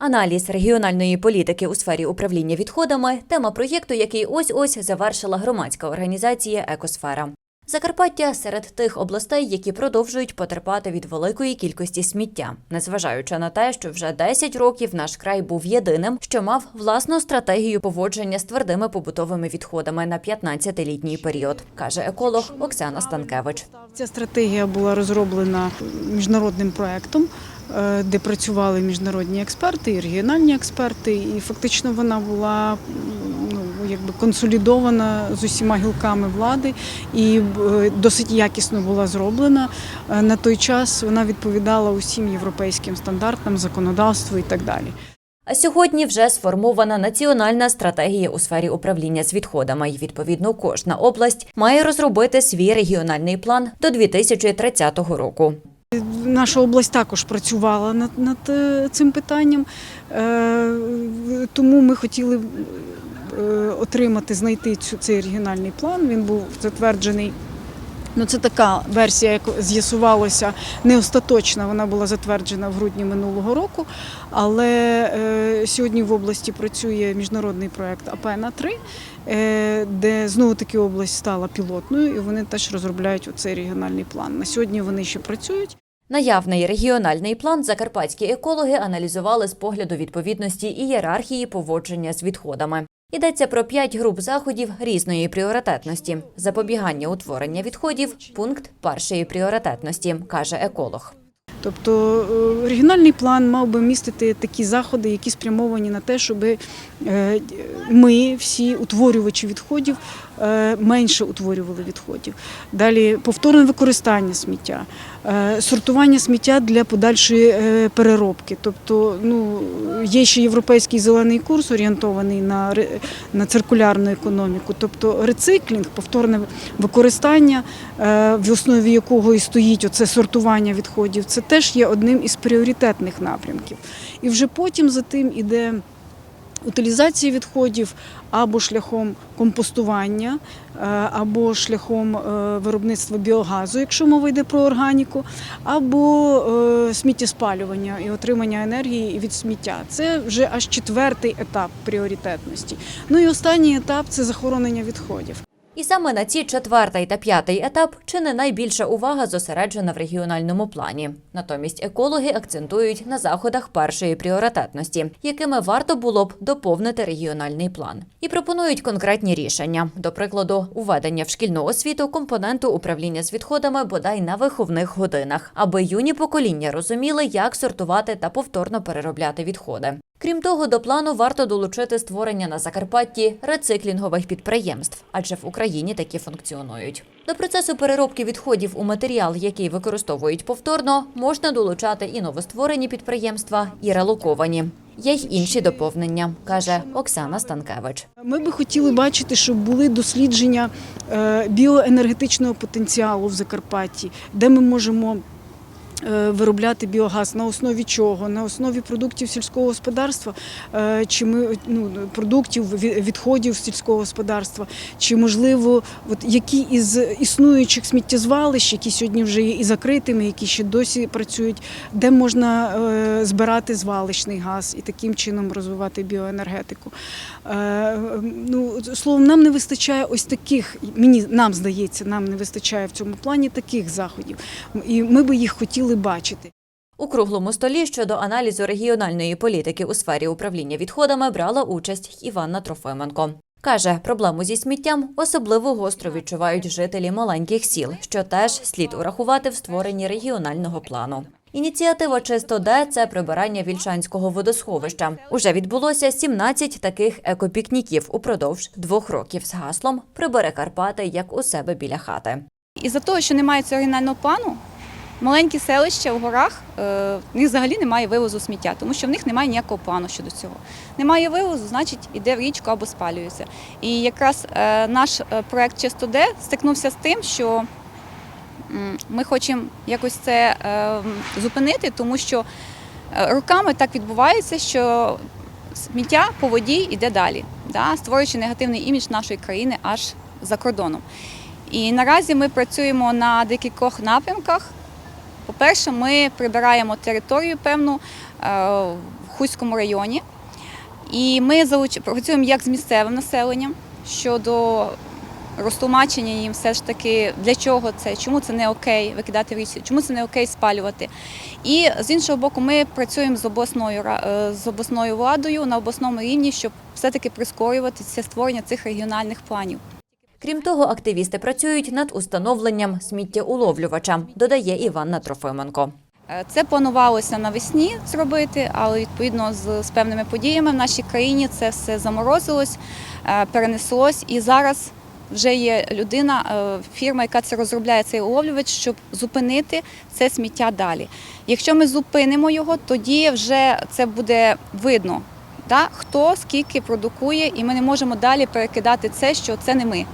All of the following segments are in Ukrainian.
Аналіз регіональної політики у сфері управління відходами тема проєкту, який ось ось завершила громадська організація Екосфера. Закарпаття серед тих областей, які продовжують потерпати від великої кількості сміття, незважаючи на те, що вже 10 років наш край був єдиним, що мав власну стратегію поводження з твердими побутовими відходами на 15-літній період, каже еколог Оксана Станкевич. Ця стратегія була розроблена міжнародним проектом, е, де працювали міжнародні експерти і регіональні експерти, і фактично вона була якби консолідована з усіма гілками влади і е, досить якісно була зроблена. Е, На той час вона відповідала усім європейським стандартам, законодавству і так далі. А сьогодні вже сформована національна стратегія у сфері управління з відходами. І відповідно кожна область має розробити свій регіональний план до 2030 року. Наша область також працювала над, над е, цим питанням, тому ми хотіли отримати, знайти цю, цей регіональний план. Він був затверджений. Ну, це така версія, як з'ясувалося, не остаточна. Вона була затверджена в грудні минулого року. Але е, сьогодні в області працює міжнародний проект АПЕНА 3 е, де знову таки область стала пілотною, і вони теж розробляють цей регіональний план. На сьогодні вони ще працюють. Наявний регіональний план закарпатські екологи аналізували з погляду відповідності ієрархії поводження з відходами. Йдеться про п'ять груп заходів різної пріоритетності. Запобігання утворення відходів пункт першої пріоритетності, каже еколог. Тобто оригінальний регіональний план мав би містити такі заходи, які спрямовані на те, щоб е, ми, всі утворювачі відходів, е, менше утворювали відходів. Далі повторне використання сміття, е, сортування сміття для подальшої е, переробки. Тобто, ну є ще європейський зелений курс орієнтований на, на циркулярну економіку, тобто рециклінг, повторне використання, е, в основі якого і стоїть оце сортування відходів, це теж є одним із пріоритетних напрямків. І вже потім за тим іде утилізація відходів або шляхом компостування, е, або шляхом е, виробництва біогазу, якщо мова йде про органіку, або е, сміттєспалювання і отримання енергії від сміття. Це вже аж четвертий етап пріоритетності. Ну і останній етап це захоронення відходів. І саме на ці четвертий та п'ятий етап чи не найбільша увага зосереджена в регіональному плані. Натомість екологи акцентують на заходах першої пріоритетності, якими варто було б доповнити регіональний план, і пропонують конкретні рішення. До прикладу, уведення в шкільну освіту компоненту управління з відходами бодай на виховних годинах, аби юні покоління розуміли, як сортувати та повторно переробляти відходи. Крім того, до плану варто долучити створення на Закарпатті рециклінгових підприємств, адже в Україні такі функціонують. До процесу переробки відходів у матеріал, який використовують повторно, можна долучати і новостворені підприємства, і релоковані. Є й інші доповнення, каже Оксана Станкевич. Ми би хотіли бачити, щоб були дослідження е, біоенергетичного потенціалу в Закарпатті, де ми можемо. Е, Виробляти біогаз на основі чого? На основі продуктів сільського господарства, е, чи ми ну продуктів відходів сільського господарства, чи можливо, от які із існуючих сміттєзвалищ, які сьогодні вже є і закритими, які ще досі працюють, де можна е, збирати звалищний газ і таким чином розвивати біоенергетику. Ну, словом, нам не вистачає ось таких, мені нам здається, нам не вистачає в цьому плані таких заходів. І ми би їх хотіли бачити. У круглому столі щодо аналізу регіональної політики у сфері управління відходами брала участь Іванна Трофименко. Каже, проблему зі сміттям особливо гостро відчувають жителі маленьких сіл, що теж слід урахувати в створенні регіонального плану. Ініціатива «Чисто Де» – це прибирання вільшанського водосховища. Уже відбулося 17 таких екопікніків упродовж двох років з гаслом «Прибери Карпати як у себе біля хати». Із-за того, що немає цього регіонального плану, маленькі селища в горах, е, в них взагалі немає вивозу сміття, тому що в них немає ніякого плану щодо цього. Немає вивозу, значить іде в річку або спалюється. І якраз е, наш е, проект Чисто Де стикнувся з тим, що ми хочемо якось це зупинити, тому що роками так відбувається, що сміття по воді йде далі, да, створюючи негативний імідж нашої країни аж за кордоном. І наразі ми працюємо на декількох напрямках. По-перше, ми прибираємо територію певну, е, Хуському районі. І ми працюємо як з місцевим населенням щодо розтлумачення їм все ж таки для чого це, чому це не окей викидати в річці, чому це не окей спалювати. І з іншого боку, ми працюємо з обласною е, з обласною владою на обласному рівні, щоб все-таки прискорювати це створення цих регіональних планів. Крім того, активісти працюють над установленням сміттєуловлювача, додає Іванна Трофименко. Е, Це планувалося навесні зробити, але відповідно з, з певними подіями в нашій країні це все заморозилось, е, перенеслось, і зараз вже є людина, е, фірма, яка це розробляє цей уловлювач, щоб зупинити це сміття далі. Якщо ми зупинимо його, тоді вже це буде видно, хто скільки продукує, і ми не можемо далі перекидати це, що це не ми.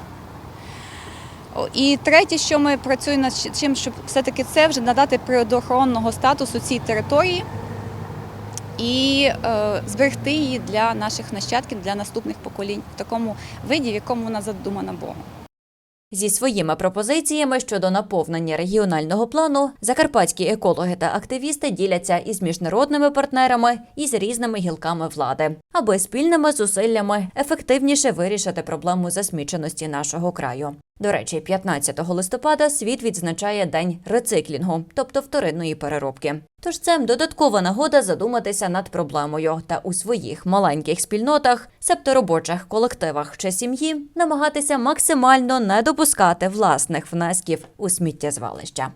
І третє, що ми працюємо над чим, щоб все-таки це вже надати природоохоронного статусу цій території і е, зберегти її для наших нащадків, для наступних поколінь в такому виді, в якому вона задумана Богом. Зі своїми пропозиціями щодо наповнення регіонального плану закарпатські екологи та активісти діляться із міжнародними партнерами і з різними гілками влади, аби спільними зусиллями ефективніше вирішити проблему засміченості нашого краю. До речі, 15 листопада світ відзначає день рециклінгу, тобто вторинної переробки. Тож це додаткова нагода задуматися над проблемою та у своїх маленьких спільнотах, себто робочих колективах чи сім'ї, намагатися максимально не допускати власних внесків у сміттєзвалища.